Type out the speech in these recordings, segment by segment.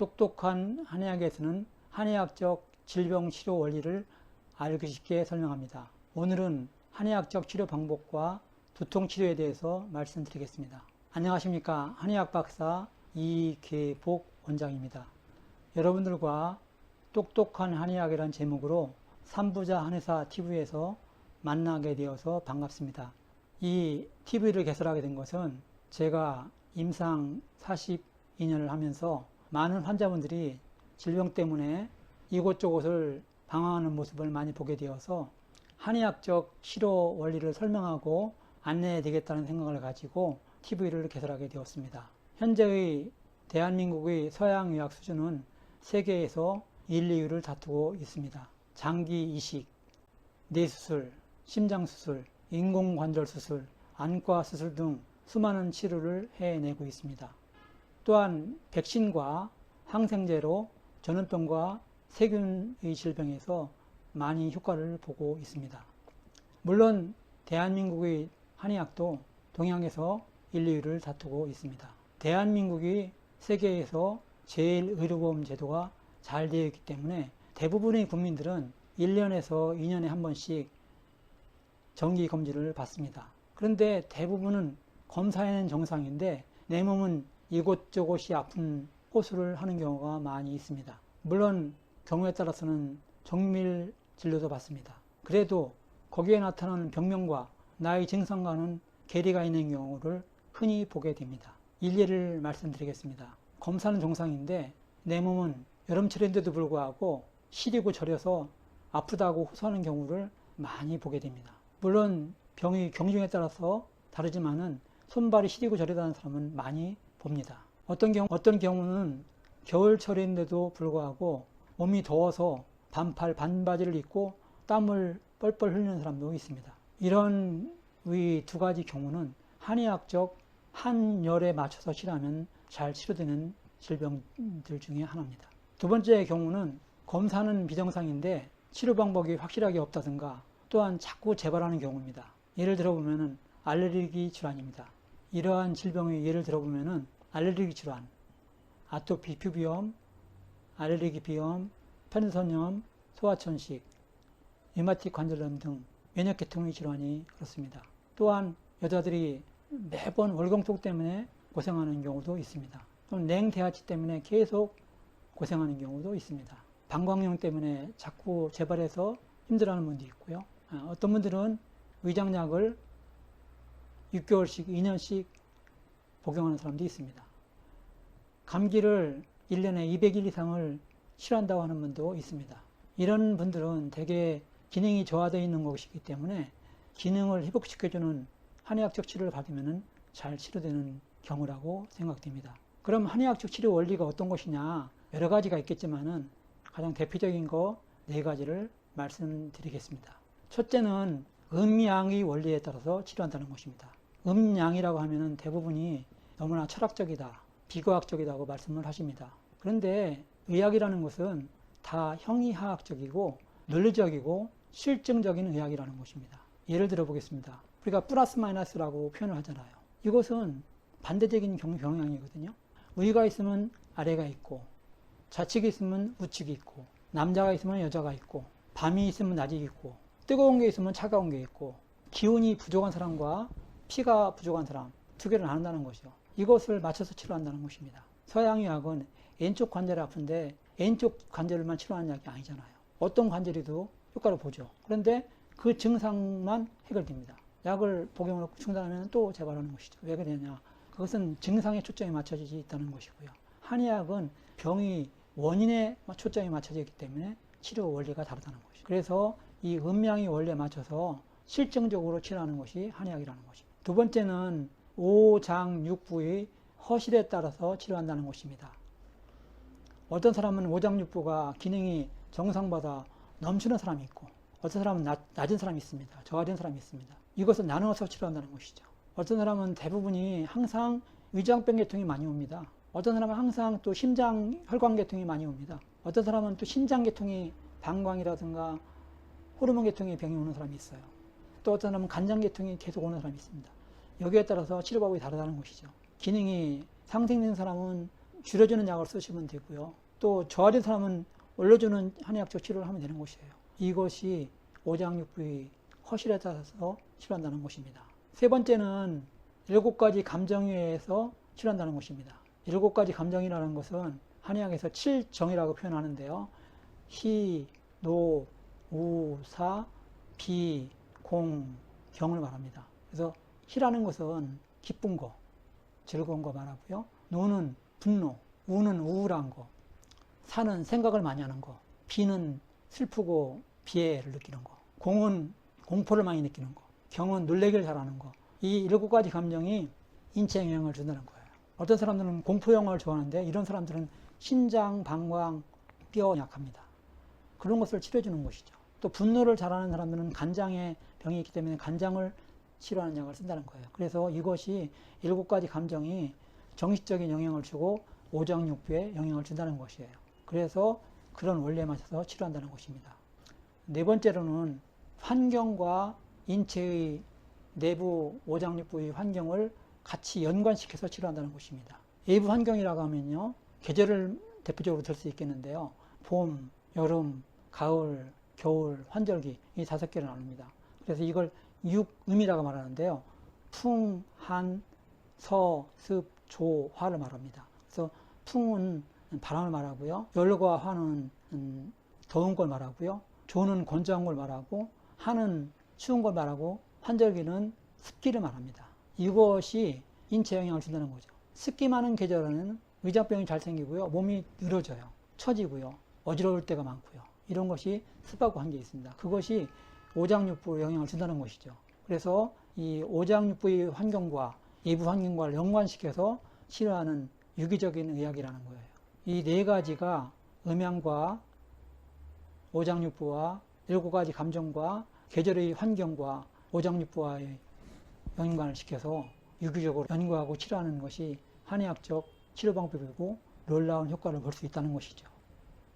똑똑한 한의학에서는 한의학적 질병 치료 원리를 알기 쉽게 설명합니다. 오늘은 한의학적 치료 방법과 두통 치료에 대해서 말씀드리겠습니다. 안녕하십니까. 한의학 박사 이계복 원장입니다. 여러분들과 똑똑한 한의학이란 제목으로 삼부자 한의사 TV에서 만나게 되어서 반갑습니다. 이 TV를 개설하게 된 것은 제가 임상 42년을 하면서 많은 환자분들이 질병 때문에 이곳저곳을 방황하는 모습을 많이 보게 되어서 한의학적 치료 원리를 설명하고 안내해 되겠다는 생각을 가지고 TV를 개설하게 되었습니다. 현재의 대한민국의 서양의학 수준은 세계에서 1, 2위를 다투고 있습니다. 장기 이식, 뇌수술, 심장수술, 인공관절수술, 안과수술 등 수많은 치료를 해내고 있습니다. 또한 백신과 항생제로 전염병과 세균의 질병에서 많이 효과를 보고 있습니다. 물론 대한민국의 한의학도 동양에서 1, 2위를 다투고 있습니다. 대한민국이 세계에서 제일 의료보험 제도가 잘 되어 있기 때문에 대부분의 국민들은 1년에서 2년에 한 번씩 정기 검진을 받습니다. 그런데 대부분은 검사에는 정상인데 내 몸은 이곳저곳이 아픈 호소를 하는 경우가 많이 있습니다. 물론 경우에 따라서는 정밀 진료도 받습니다. 그래도 거기에 나타나는 병명과 나의 증상과는 괴리가 있는 경우를 흔히 보게 됩니다. 일례를 말씀드리겠습니다. 검사는 정상인데 내 몸은 여름철인데도 불구하고 시리고 저려서 아프다고 호소하는 경우를 많이 보게 됩니다. 물론 병이 경중에 따라서 다르지만은 손발이 시리고 저리다는 사람은 많이 봅니다. 어떤 경우 어떤 경우는 겨울철인데도 불구하고 몸이 더워서 반팔 반바지를 입고 땀을 뻘뻘 흘리는 사람도 있습니다. 이런 이두 가지 경우는 한의학적 한열에 맞춰서 치료하면 잘 치료되는 질병들 중에 하나입니다. 두 번째 경우는 검사는 비정상인데 치료 방법이 확실하게 없다든가 또한 자꾸 재발하는 경우입니다. 예를 들어 보면 알레르기 질환입니다. 이러한 질병의 예를 들어보면 알레르기 질환, 아토피 피부염, 알레르기 비염, 편선염, 소화천식, 류마틱 관절염 등 면역 계통의 질환이 그렇습니다. 또한 여자들이 매번 월경통 때문에 고생하는 경우도 있습니다. 또는 냉대하치 때문에 계속 고생하는 경우도 있습니다. 방광염 때문에 자꾸 재발해서 힘들어하는 분도 있고요. 아, 어떤 분들은 위장약을 6개월씩, 2년씩 복용하는 사람도 있습니다. 감기를 1년에 200일 이상을 치료한다고 하는 분도 있습니다. 이런 분들은 대개 기능이 저하되어 있는 것이기 때문에 기능을 회복시켜주는 한의학적 치료를 받으면 잘 치료되는 경우라고 생각됩니다. 그럼 한의학적 치료 원리가 어떤 것이냐? 여러 가지가 있겠지만은 가장 대표적인 거 네 가지를 말씀드리겠습니다. 첫째는 음양의 원리에 따라서 치료한다는 것입니다. 음양이라고 하면은 대부분이 너무나 철학적이다, 비과학적이다고 말씀을 하십니다. 그런데 의학이라는 것은 다 형이하학적이고 논리적이고 실증적인 의학이라는 것입니다. 예를 들어 보겠습니다. 우리가 플러스 마이너스라고 표현을 하잖아요. 이것은 반대적인 경, 경향이거든요. 위가 있으면 아래가 있고 좌측이 있으면 우측이 있고 남자가 있으면 여자가 있고 밤이 있으면 낮이 있고 뜨거운 게 있으면 차가운 게 있고 기운이 부족한 사람과 피가 부족한 사람 두 개를 나눈다는 것이요. 이것을 맞춰서 치료한다는 것입니다. 서양의학은 왼쪽 관절이 아픈데 왼쪽 관절만 치료하는 약이 아니잖아요. 어떤 관절이도 효과를 보죠. 그런데 그 증상만 해결됩니다. 약을 복용을 중단하면 또 재발하는 것이죠. 왜 그러냐? 그것은 증상에 초점이 맞춰져 있다는 것이고요. 한의학은 병이 원인에 초점이 맞춰져 있기 때문에 치료 원리가 다르다는 것이죠. 그래서 이 음양의 원리에 맞춰서 실증적으로 치료하는 것이 한의학이라는 것입니다. 두 번째는 오장육부의 허실에 따라서 치료한다는 것입니다. 어떤 사람은 오장육부가 기능이 정상보다 넘치는 사람이 있고 어떤 사람은 낮, 낮은 사람이 있습니다. 저하된 사람이 있습니다. 이것을 나누어서 치료한다는 것이죠. 어떤 사람은 대부분이 항상 위장병 계통이 많이 옵니다. 어떤 사람은 항상 또 심장 혈관 계통이 많이 옵니다. 어떤 사람은 또 신장 계통이 방광이라든가 호르몬 계통의 병이 오는 사람이 있어요. 또 어떤 사람은 간장 계통이 계속 오는 사람이 있습니다. 여기에 따라서 치료법이 다르다는 것이죠. 기능이 상승된 사람은 줄여주는 약을 쓰시면 되고요. 또 저하된 사람은 올려주는 한의학적 치료를 하면 되는 것이에요. 이것이 오장육부의 허실에 따라서 치료한다는 것입니다. 세 번째는 일곱 가지 감정에 의해서 치료한다는 것입니다. 일곱 가지 감정이라는 것은 한의학에서 칠정이라고 표현하는데요. 희, 노, 우, 사, 비, 공, 경을 말합니다. 그래서 희라는 것은 기쁜 거, 즐거운 거 말하고요. 노는 분노, 우는 우울한 거, 사는 생각을 많이 하는 거, 비는 슬프고 비애를 느끼는 거, 공은 공포를 많이 느끼는 거, 경은 놀래기를 잘하는 거. 이 일곱 가지 감정이 인체에 영향을 준다는 거예요. 어떤 사람들은 공포 영화를 좋아하는데 이런 사람들은 신장, 방광, 뼈 약합니다. 그런 것을 치료해주는 것이죠. 또 분노를 잘하는 사람들은 간장에 병이 있기 때문에 간장을 치료하는 약을 쓴다는 거예요. 그래서 이것이 일곱 가지 감정이 정식적인 영향을 주고 오장육부에 영향을 준다는 것이에요. 그래서 그런 원리에 맞춰서 치료한다는 것입니다. 네 번째로는 환경과 인체의 내부 오장육부의 환경을 같이 연관시켜서 치료한다는 것입니다. 외부 환경이라고 하면요. 계절을 대표적으로 들 수 있겠는데요. 봄, 여름, 가을, 겨울, 환절기 이 다섯 개를 나눕니다. 그래서 이걸 육음이라고 말하는데요. 풍, 한, 서, 습, 조, 화를 말합니다. 그래서 풍은 바람을 말하고요. 열과 화는 음, 더운 걸 말하고요. 조는 건조한 걸 말하고 한은 추운 걸 말하고 환절기는 습기를 말합니다. 이것이 인체 영향을 준다는 거죠. 습기 많은 계절에는 위장병이 잘 생기고요. 몸이 늘어져요. 처지고요. 어지러울 때가 많고요. 이런 것이 습하고 한게 있습니다. 그것이 오장육부에 영향을 준다는 것이죠. 그래서 이 오장육부의 환경과 외부 환경과 연관시켜서 치료하는 유기적인 의학이라는 거예요. 이 네 가지가 음양과 오장육부와 일곱 가지 감정과 계절의 환경과 오장육부와의 연관을 시켜서 유기적으로 연구하고 치료하는 것이 한의학적 치료 방법이고 놀라운 효과를 볼 수 있다는 것이죠.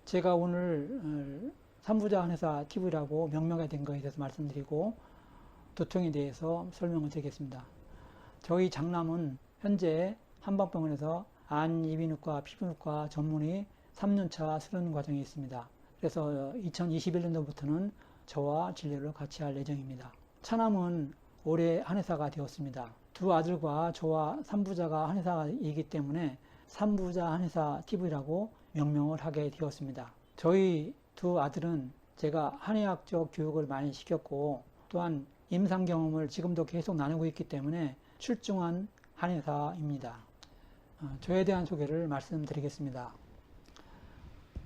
제가 오늘 삼부자 한의사 TV라고 명명이 된 것에 대해서 말씀드리고 두통에 대해서 설명을 드리겠습니다. 저희 장남은 현재 한방병원에서 안, 이비인후과, 피부인후과 전문의 3년차 수련 과정에 있습니다. 그래서 2021년도부터는 저와 진료를 같이 할 예정입니다. 차남은 올해 한의사가 되었습니다. 두 아들과 저와 삼부자가 한의사이기 때문에 삼부자 한의사 TV라고 명명을 하게 되었습니다. 저희 두 아들은 제가 한의학적 교육을 많이 시켰고 또한 임상 경험을 지금도 계속 나누고 있기 때문에 출중한 한의사입니다. 어, 저에 대한 소개를 말씀드리겠습니다.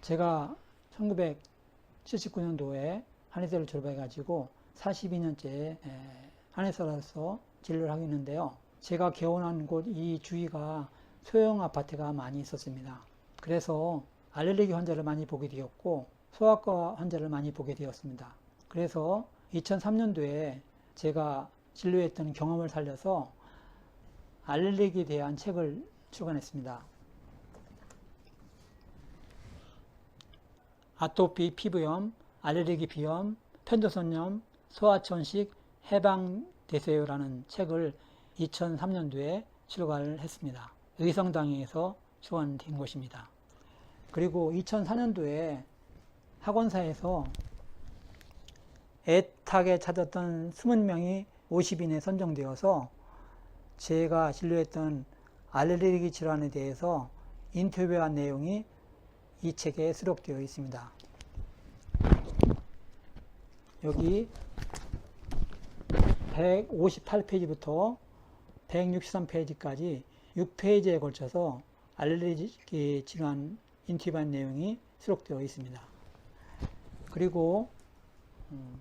제가 1979년도에 한의대를 졸업해가지고 42년째 한의사로서 진료를 하고 있는데요. 제가 개원한 곳 이 주위가 소형 아파트가 많이 있었습니다. 그래서 알레르기 환자를 많이 보게 되었고 소아과 환자를 많이 보게 되었습니다. 그래서 2003년도에 제가 진료했던 경험을 살려서 알레르기에 대한 책을 출간했습니다. 아토피 피부염, 알레르기 비염, 편도선염, 소아천식 해방되세요라는 책을 2003년도에 출간을 했습니다. 의성당에서 출간된 것입니다. 그리고 2004년도에 학원사에서 애타게 찾았던 20명이 50인에 선정되어서 제가 진료했던 알레르기 질환에 대해서 인터뷰한 내용이 이 책에 수록되어 있습니다. 여기 158페이지부터 163페이지까지 6페이지에 걸쳐서 알레르기 질환 인터뷰한 내용이 수록되어 있습니다. 그리고 음,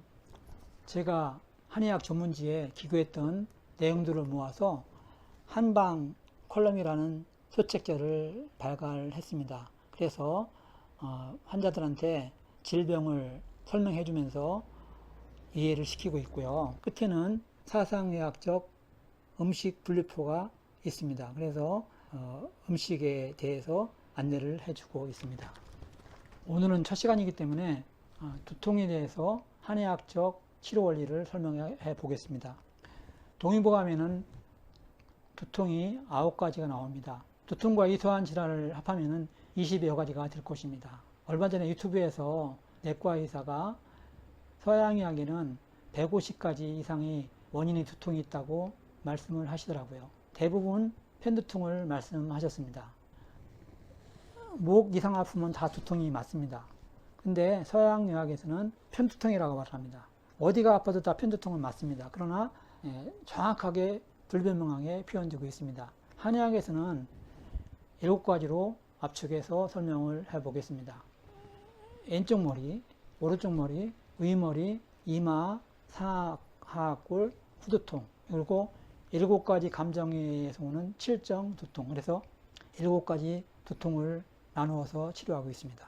제가 한의학 전문지에 기고했던 내용들을 모아서 한방 컬럼이라는 소책자를 발간했습니다. 그래서 어, 환자들한테 질병을 설명해 주면서 이해를 시키고 있고요. 끝에는 사상의학적 음식 분류표가 있습니다. 그래서 어, 음식에 대해서 안내를 해주고 있습니다. 오늘은 첫 시간이기 때문에 어, 두통에 대해서 한의학적 치료 원리를 설명해 보겠습니다. 동의보감에는 두통이 아홉 가지가 나옵니다. 두통과 이소한 질환을 합하면 20여 가지가 될 것입니다. 얼마 전에 유튜브에서 내과 의사가 서양의학에는 150가지 이상의 원인의 두통이 있다고 말씀을 하시더라고요. 대부분 편두통을 말씀하셨습니다. 목 이상 아프면 다 두통이 맞습니다. 근데 서양의학에서는 편두통이라고 말합니다. 어디가 아파도 다 편두통은 맞습니다. 그러나 예, 정확하게 불변명하게 표현되고 있습니다. 한의학에서는 일곱 가지로 압축해서 설명을 해 보겠습니다. 왼쪽 머리, 오른쪽 머리, 위머리, 이마, 상하골, 후두통 그리고 일곱 가지 감정에서 오는 칠정 두통 그래서 일곱 가지 두통을 나누어서 치료하고 있습니다.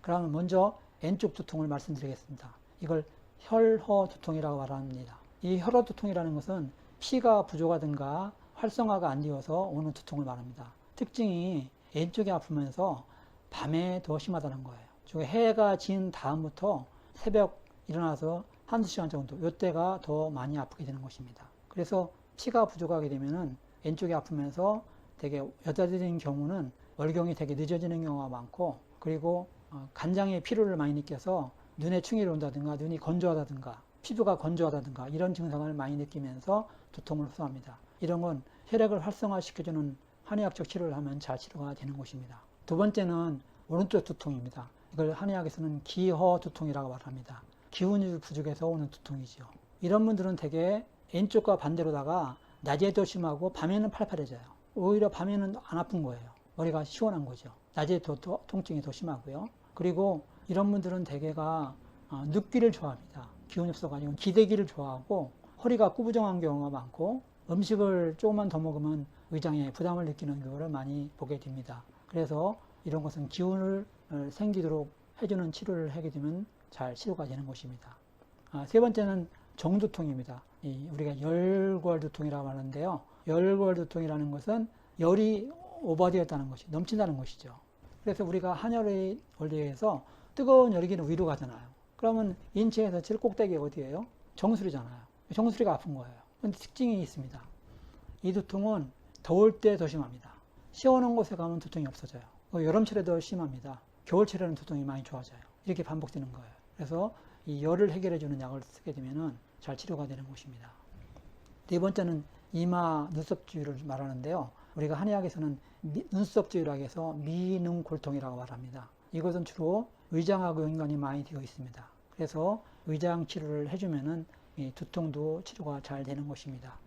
그러면 먼저 왼쪽 두통을 말씀드리겠습니다. 이걸 혈허 두통이라고 말합니다. 이 혈허 두통이라는 것은 피가 부족하든가 활성화가 안 되어서 오는 두통을 말합니다. 특징이 왼쪽이 아프면서 밤에 더 심하다는 거예요. 즉 해가 진 다음부터 새벽 일어나서 한두 시간 정도 이때가 더 많이 아프게 되는 것입니다. 그래서 피가 부족하게 되면은 왼쪽이 아프면서 되게 여자들인 경우는 월경이 되게 늦어지는 경우가 많고 그리고 어, 간장에 피로를 많이 느껴서 눈에 충혈이 온다든가 눈이 건조하다든가 피부가 건조하다든가 이런 증상을 많이 느끼면서 두통을 호소합니다. 이런 건 혈액을 활성화시켜주는 한의학적 치료를 하면 잘 치료가 되는 것입니다. 두 번째는 오른쪽 두통입니다. 이걸 한의학에서는 기허 두통이라고 말합니다. 기운이 부족해서 오는 두통이죠. 이런 분들은 되게 왼쪽과 반대로다가 낮에도 심하고 밤에는 팔팔해져요. 오히려 밤에는 안 아픈 거예요. 머리가 시원한 거죠. 낮에 더, 더 통증이 더 심하고요. 그리고 이런 분들은 대개가 어, 눕기를 좋아합니다. 기운이 없어가지고 기대기를 좋아하고 허리가 꾸부정한 경우가 많고 음식을 조금만 더 먹으면 의장에 부담을 느끼는 경우를 많이 보게 됩니다. 그래서 이런 것은 기운을 어, 생기도록 해주는 치료를 하게 되면 잘 치료가 되는 것입니다. 아, 세 번째는 정두통입니다. 이 우리가 열골두통이라고 하는데요. 열골두통이라는 것은 열이 오버되었다는 것이 넘친다는 것이죠. 그래서 우리가 한열의 원리에서 뜨거운 열기는 위로 가잖아요. 그러면 인체에서 제일 꼭대기가 어디예요? 정수리잖아요. 정수리가 아픈 거예요. 근데 특징이 있습니다. 이 두통은 더울 때 더 심합니다. 시원한 곳에 가면 두통이 없어져요. 여름철에 더 심합니다. 겨울철에는 두통이 많이 좋아져요. 이렇게 반복되는 거예요. 그래서 이 열을 해결해 주는 약을 쓰게 되면은 잘 치료가 되는 것입니다. 네 번째는 이마 눈썹 주위를 말하는데요. 우리가 한의학에서는 미, 눈썹 주위라고 해서 미능 골통이라고 말합니다. 이것은 주로 위장하고 연관이 많이 되어 있습니다. 그래서 위장 치료를 해주면은 이 두통도 치료가 잘 되는 것입니다.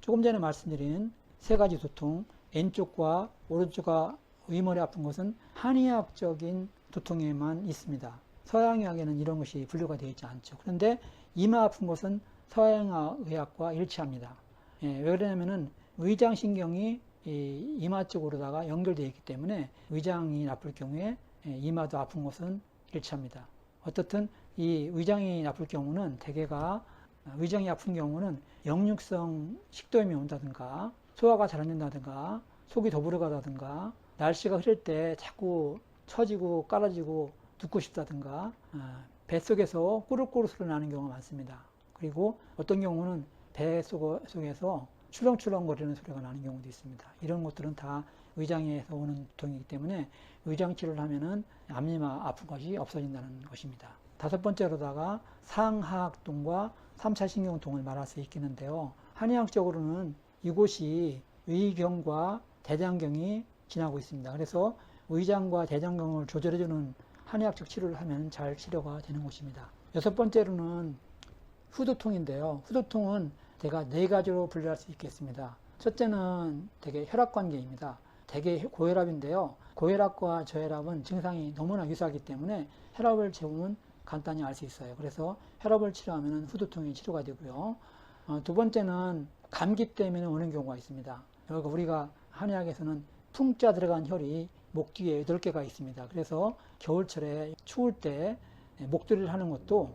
조금 전에 말씀드린 세 가지 두통, 왼쪽과 오른쪽과 위머리 아픈 것은 한의학적인 두통에만 있습니다. 서양의학에는 이런 것이 분류가 되어 있지 않죠. 그런데 이마 아픈 것은 서양의학과 일치합니다. 예, 왜 그러냐면은 위장신경이 이 이마 쪽으로다가 연결되어 있기 때문에 위장이 나쁠 경우에 예, 이마도 아픈 것은 일치합니다. 어떻든 이 위장이 나쁠 경우는 대개가 위장이 아픈 경우는 역류성 식도염이 온다든가 소화가 잘 안 된다든가 속이 더부러가다든가 날씨가 흐릴 때 자꾸 처지고 깔아지고 눕고 싶다든가 아, 뱃속에서 소리 나는 경우가 많습니다. 그리고 어떤 경우는 배 속에서 출렁출렁거리는 소리가 나는 경우도 있습니다. 이런 것들은 다 위장에서 오는 두통이기 때문에 위장 치료를 하면은 앞니마 아픈 것이 없어진다는 것입니다. 다섯 번째로다가 상하악동과 3차 신경통을 말할 수 있겠는데요. 한의학적으로는 이곳이 위경과 대장경이 지나고 있습니다. 그래서 위장과 대장경을 조절해주는 한의학적 치료를 하면 잘 치료가 되는 것입니다. 여섯 번째로는 후두통인데요. 후두통은 대가 네 가지로 분류할 수 있겠습니다. 첫째는 대개 혈압 관계입니다. 대개 고혈압인데요. 고혈압과 저혈압은 증상이 너무나 유사하기 때문에 혈압을 재보면 간단히 알 수 있어요. 그래서 혈압을 치료하면 후두통이 치료가 되고요. 어, 두 번째는 감기 때문에 오는 경우가 있습니다. 여기 우리가 한의학에서는 풍자 들어간 혈이 목 뒤에 8개가 있습니다. 그래서 겨울철에 추울 때 목도리를 하는 것도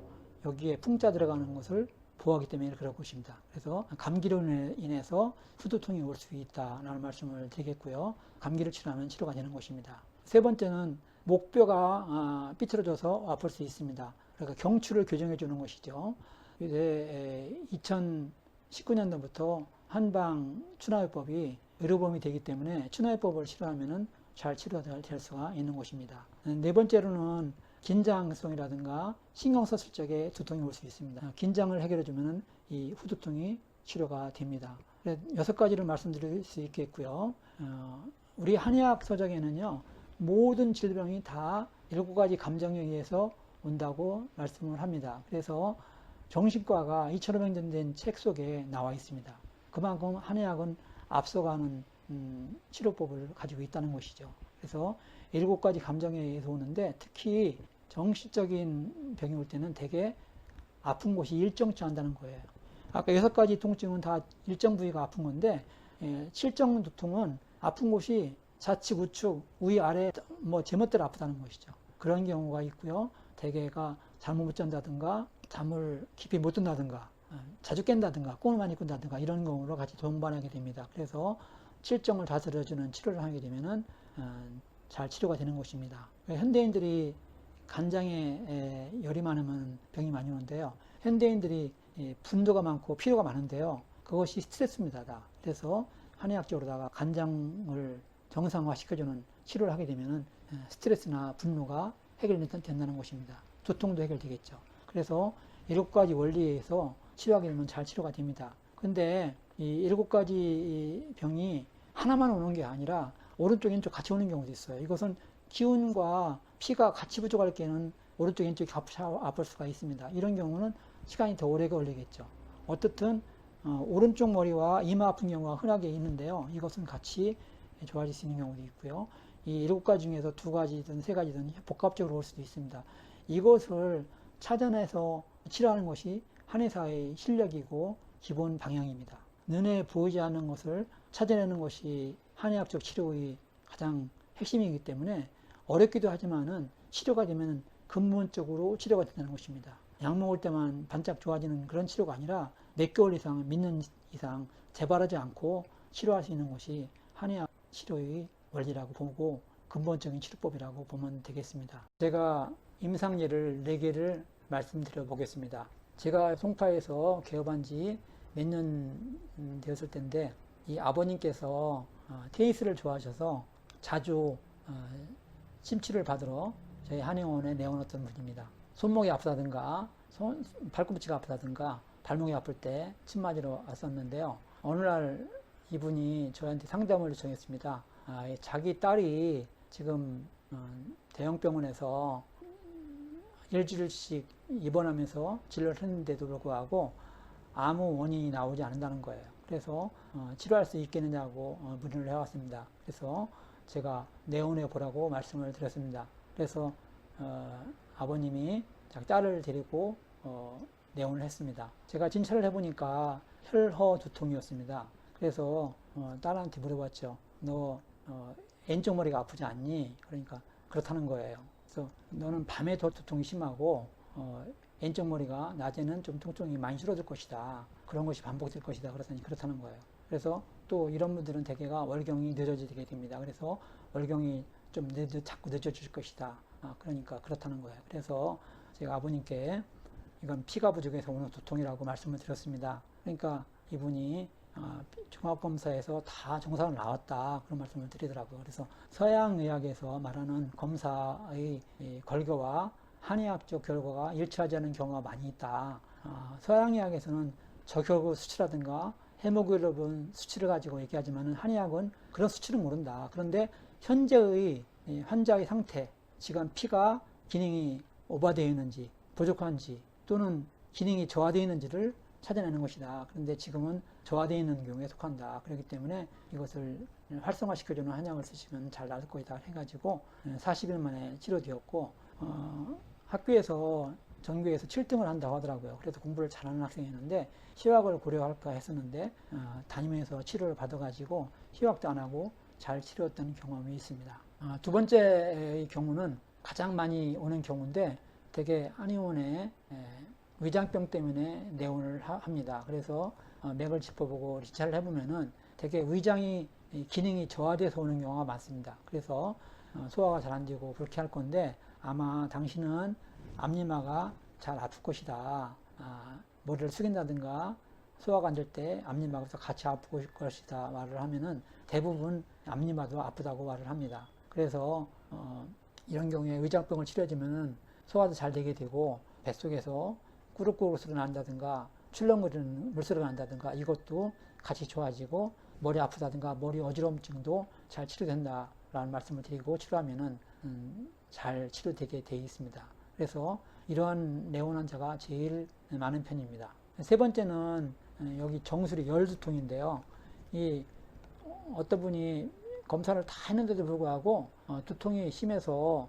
여기에 풍자 들어가는 것을 보호하기 때문에 그럴 것입니다. 그래서 감기로 인해서 후두통이 올 수 있다라는 말씀을 드리겠고요. 감기를 치료하면 치료가 되는 것입니다. 세 번째는 목뼈가 아, 삐뚤어져서 아플 수 있습니다. 그러니까 경추를 교정해 주는 것이죠. 2019년도부터 한방 추나요법이 의료보험이 되기 때문에 친화요법을 치료하면은 잘 치료될 수가 있는 것입니다. 네 번째로는 긴장성이라든가 신경 썼을 적에 두통이 올 수 있습니다. 긴장을 해결해 주면은 이 후두통이 치료가 됩니다. 그래서 여섯 가지를 말씀드릴 수 있겠고요. 어, 우리 한의학 서적에는요 모든 질병이 다 일곱 가지 감정에 의해서 온다고 말씀을 합니다. 그래서 정신과가 2,500년 된책 속에 나와 있습니다. 그만큼 한의학은 앞서가는 음, 치료법을 가지고 있다는 것이죠. 그래서 일곱 가지 감정에 의해서 오는데 특히 정신적인 병이 올 때는 대개 아픈 곳이 일정치 않다는 거예요. 아까 여섯 가지 통증은 다 일정 부위가 아픈 건데 예, 칠정 두통은 아픈 곳이 좌측, 우측, 위, 아래 뭐 제멋대로 아프다는 것이죠. 그런 경우가 있고요. 대개가 잠을 못 잔다든가 잠을 깊이 못 든다든가 어, 자주 깬다든가 꿈을 많이 꾼다든가 이런 경우로 같이 동반하게 됩니다. 그래서 칠정을 다스려주는 치료를 하게 되면은 어, 잘 치료가 되는 것입니다. 현대인들이 간장에 열이 많으면 병이 많이 오는데요. 현대인들이 분도가 많고 피로가 많은데요. 그것이 스트레스입니다. 다. 그래서 한의학적으로다가 간장을 정상화 시켜주는 치료를 하게 되면은 스트레스나 분노가 해결이 된다는 것입니다. 두통도 해결되겠죠. 그래서 일곱 가지 원리에 의해서 치료하게 되면 잘 치료가 됩니다. 근데 이 일곱 가지 병이 하나만 오는 게 아니라 오른쪽 왼쪽 같이 오는 경우도 있어요. 이것은 기운과 피가 같이 부족할 때는 오른쪽 왼쪽이 아플 수가 있습니다. 이런 경우는 시간이 더 오래 걸리겠죠. 어떻든 어, 오른쪽 머리와 이마 아픈 경우가 흔하게 있는데요. 이것은 같이 좋아질 수 있는 경우도 있고요. 이 일곱 가지 중에서 두 가지든 세 가지든 복합적으로 올 수도 있습니다. 이것을 찾아내서 치료하는 것이 한의사의 실력이고 기본 방향입니다. 눈에 보이지 않는 것을 찾아내는 것이 한의학적 치료의 가장 핵심이기 때문에 어렵기도 하지만은 치료가 되면 근본적으로 치료가 된다는 것입니다. 약 먹을 때만 반짝 좋아지는 그런 치료가 아니라 몇 개월 이상 믿는 이상 재발하지 않고 치료할 수 있는 것이 한의학 치료의 원리라고 보고 근본적인 치료법이라고 보면 되겠습니다. 제가 임상예를 4개를 말씀드려 보겠습니다. 제가 송파에서 개업한 지 몇 년 되었을 텐데 이 아버님께서 어, 테니스를 좋아하셔서 자주 어, 심치를 받으러 저희 한의원에 내어놓던 분입니다. 손목이 아프다든가 손, 발꿈치가 아프다든가 발목이 아플 때 침 맞으러 왔었는데요. 어느 날 이분이 저한테 상담을 요청했습니다. 아, 자기 딸이 지금 어, 대형병원에서 일주일씩 입원하면서 진료를 했는데도 불구하고 아무 원인이 나오지 않는다는 거예요. 그래서 어, 치료할 수 있겠느냐고 어, 문의를 해왔습니다. 그래서 제가 내원해 보라고 말씀을 드렸습니다. 그래서 어, 아버님이 딸을 데리고 어, 내원을 했습니다. 제가 진찰을 해보니까 혈허 두통이었습니다. 그래서 어, 딸한테 물어봤죠. 너 어, 왼쪽 머리가 아프지 않니? 그러니까 그렇다는 거예요. 그래서 너는 밤에 더 두통이 심하고 어, 왼쪽 머리가 낮에는 좀 통증이 많이 줄어들 것이다. 그런 것이 반복될 것이다. 그러더니 그렇다는 거예요. 그래서 또 이런 분들은 대개가 월경이 늦어지게 됩니다. 그래서 월경이 좀 늦어, 자꾸 늦어질 것이다. 아, 그러니까 그렇다는 거예요. 그래서 제가 아버님께 이건 피가 부족해서 오는 두통이라고 말씀을 드렸습니다. 그러니까 이분이 아, 종합검사에서 다 정상을 나왔다 그런 말씀을 드리더라고요. 그래서 서양의학에서 말하는 검사의 결과와 한의학적 결과가 일치하지 않는 경우가 많이 있다. 아, 서양의학에서는 저혈구 수치라든가 헤모글로빈 수치를 가지고 얘기하지만 한의학은 그런 수치를 모른다. 그런데 현재의 환자의 상태, 지금 피가 기능이 오버되어 있는지 부족한지 또는 기능이 저하되어 있는지를 찾아내는 것이다. 그런데 지금은 저하되어 있는 경우에 속한다. 그렇기 때문에 이것을 활성화시켜주는 한약을 쓰시면 잘 나을 것이다 해가지고 40일 만에 치료되었고 어, 학교에서 전교에서 7등을 한다고 하더라고요. 그래서 공부를 잘하는 학생이었는데 휴학을 고려할까 했었는데 어, 다니면서 치료를 받아가지고 휴학도 안 하고 잘 치료했던 경험이 있습니다. 어, 두 번째의 경우는 가장 많이 오는 경우인데 되게 한의원에 위장병 때문에 내원을 합니다. 그래서 어, 맥을 짚어보고 리차를 해보면은 되게 위장이 기능이 저하돼서 오는 경우가 많습니다. 그래서 어, 소화가 잘 안 되고 그렇게 할 건데 아마 당신은 앞니마가 잘 아플 것이다. 아, 머리를 숙인다든가 소화가 안 될 때 앞니막에서 같이 아프고 있을 것이다 말을 하면은 대부분 앞니마도 아프다고 말을 합니다. 그래서 어, 이런 경우에 의장병을 치료해주면은 소화도 잘 되게 되고 뱃속에서 꾸룩꾸룩 소리 난다든가 출렁거리는 물소리가 난다든가 이것도 같이 좋아지고 머리 아프다든가 머리 어지럼증도 잘 치료된다라는 말씀을 드리고 치료하면은 음, 잘 치료되게 되어 있습니다. 그래서 이러한 내원 환자가 제일 많은 편입니다. 세 번째는 어, 여기 정수리 열두통인데요. 이 어떤 분이 검사를 다 했는데도 불구하고 어, 두통이 심해서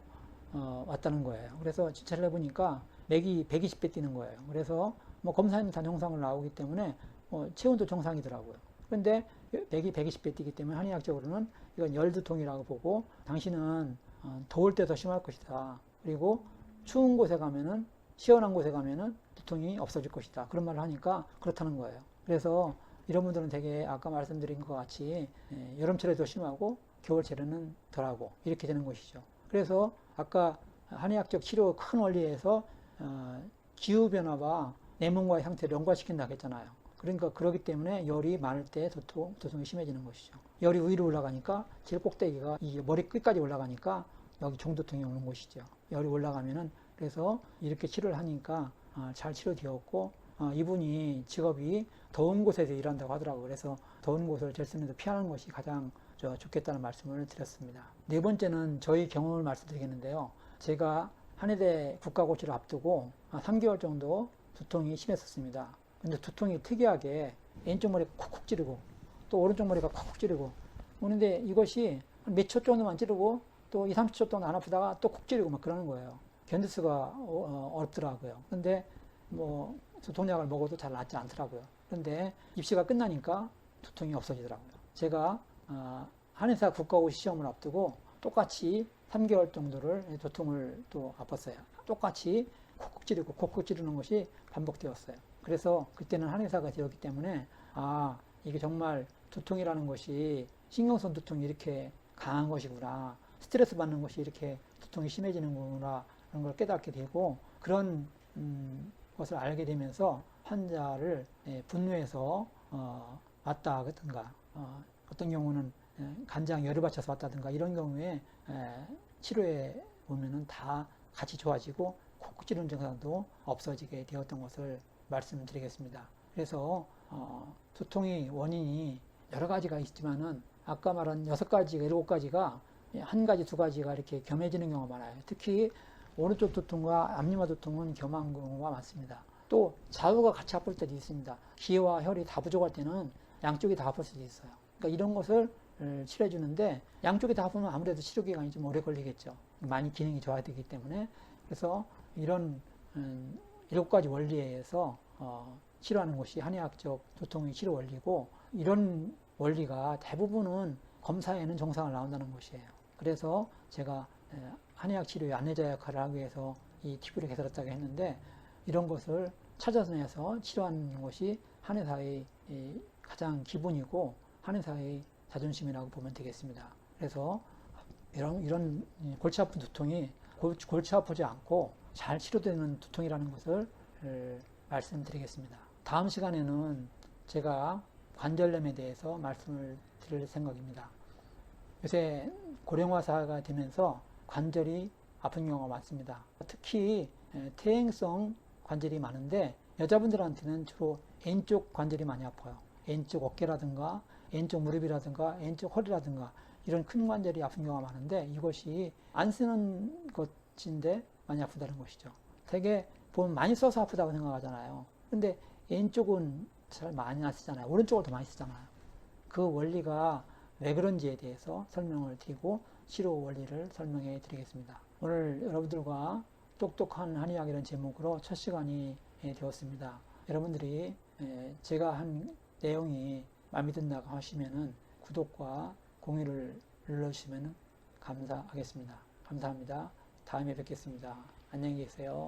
어, 왔다는 거예요. 그래서 진찰을 해보니까 맥이 120배 뛰는 거예요. 그래서 뭐 검사에는 다 정상으로 나오기 때문에 뭐 체온도 정상이더라고요. 그런데 맥이 120배 뛰기 때문에 한의학적으로는 이건 열두통이라고 보고 당신은 어, 더울 때 더 심할 것이다. 그리고 추운 곳에 가면은 시원한 곳에 가면은 두통이 없어질 것이다. 그런 말을 하니까 그렇다는 거예요. 그래서 이런 분들은 되게 아까 말씀드린 것 같이 예, 여름철에 더 심하고 겨울철에는 덜하고 이렇게 되는 것이죠. 그래서 아까 한의학적 치료 큰 원리에서 어, 기후 변화와 내 몸과의 상태를 연관시킨다고 했잖아요. 그러니까 그러기 때문에 열이 많을 때 두통, 두통이 심해지는 것이죠. 열이 위로 올라가니까 제일 꼭대기가 이 머리 끝까지 올라가니까 여기 종두통이 오는 것이죠. 열이 올라가면은 그래서 이렇게 치료를 하니까 어, 잘 치료되었고 어, 이분이 직업이 더운 곳에서 일한다고 하더라고요. 그래서 더운 곳을 데 피하는 것이 가장 저, 좋겠다는 말씀을 드렸습니다. 네 번째는 저희 경험을 말씀드리겠는데요. 제가 한의대 국가고시를 앞두고 한 3개월 정도 두통이 심했었습니다. 근데 두통이 특이하게 왼쪽 머리가 쿡쿡 찌르고 또 오른쪽 머리가 쿡쿡 찌르고 그런데 이것이 몇 초 정도만 찌르고 또 2, 30초 동안 안 아프다가 또쿡 찌르고 막 그러는 거예요. 견딜 수가 어, 어렵더라고요. 근데 뭐 두통약을 먹어도 잘 낫지 않더라고요. 그런데 입시가 끝나니까 두통이 없어지더라고요. 제가 어, 한의사 국가고시 시험을 앞두고 똑같이 3개월 정도를 두통을 또 아팠어요. 똑같이 콕콕 찌르고 콕콕 찌르는 것이 반복되었어요. 그래서 그때는 한의사가 되었기 때문에 아 이게 정말 두통이라는 것이 신경성 두통이 이렇게 강한 것이구나. 스트레스 받는 것이 이렇게 두통이 심해지는구나 그런 걸 깨닫게 되고 그런 음, 것을 알게 되면서 환자를 예, 분노해서 어, 왔다든가 어, 어떤 경우는 예, 간장 열을 받쳐서 왔다든가 이런 경우에 예, 치료해 보면은 다 같이 좋아지고 콕 찌르는 증상도 없어지게 되었던 것을 말씀드리겠습니다. 그래서 어, 두통의 원인이 여러 가지가 있지만은 아까 말한 여섯 가지가 일곱 가지가 한 가지 두 가지가 이렇게 겸해지는 경우가 많아요. 특히 오른쪽 두통과 앞니마 두통은 겸한 경우가 많습니다. 또 좌우가 같이 아플 때도 있습니다. 기와 혈이 다 부족할 때는 양쪽이 다 아플 수도 있어요. 그러니까 이런 것을 치료해 주는데 양쪽이 다 아프면 아무래도 치료 기간이 좀 오래 걸리겠죠. 많이 기능이 좋아야 되기 때문에 그래서 이런 음, 일곱 가지 원리에 의해서 어, 치료하는 것이 한의학적 두통의 치료 원리고 이런 원리가 대부분은 검사에는 정상을 나온다는 것이에요. 그래서 제가 한의학 치료의 안내자 역할을 하기 위해서 이 TV를 개설했다고 했는데 이런 것을 찾아내서 치료하는 것이 한의사의 가장 기본이고 한의사의 자존심이라고 보면 되겠습니다. 그래서 이런, 이런 골치 아픈 두통이 골치 아프지 않고 잘 치료되는 두통이라는 것을 말씀드리겠습니다. 다음 시간에는 제가 관절염에 대해서 말씀을 드릴 생각입니다. 요새 고령화사가 되면서 관절이 아픈 경우가 많습니다. 특히 퇴행성 관절이 많은데 여자분들한테는 주로 왼쪽 관절이 많이 아파요. 왼쪽 어깨라든가 왼쪽 무릎이라든가 왼쪽 허리라든가 이런 큰 관절이 아픈 경우가 많은데 이것이 안 쓰는 것인데 많이 아프다는 것이죠. 되게 보면 많이 써서 아프다고 생각하잖아요. 근데 왼쪽은 잘 많이 안 쓰잖아요. 오른쪽을 더 많이 쓰잖아요. 그 원리가 왜 그런지에 대해서 설명을 드리고 치료 원리를 설명해 드리겠습니다. 오늘 여러분들과 똑똑한 한의학이라는 제목으로 첫 시간이 되었습니다. 여러분들이 제가 한 내용이 마음에 든다고 하시면은 구독과 공유를 눌러주시면 감사하겠습니다. 감사합니다. 다음에 뵙겠습니다. 안녕히 계세요.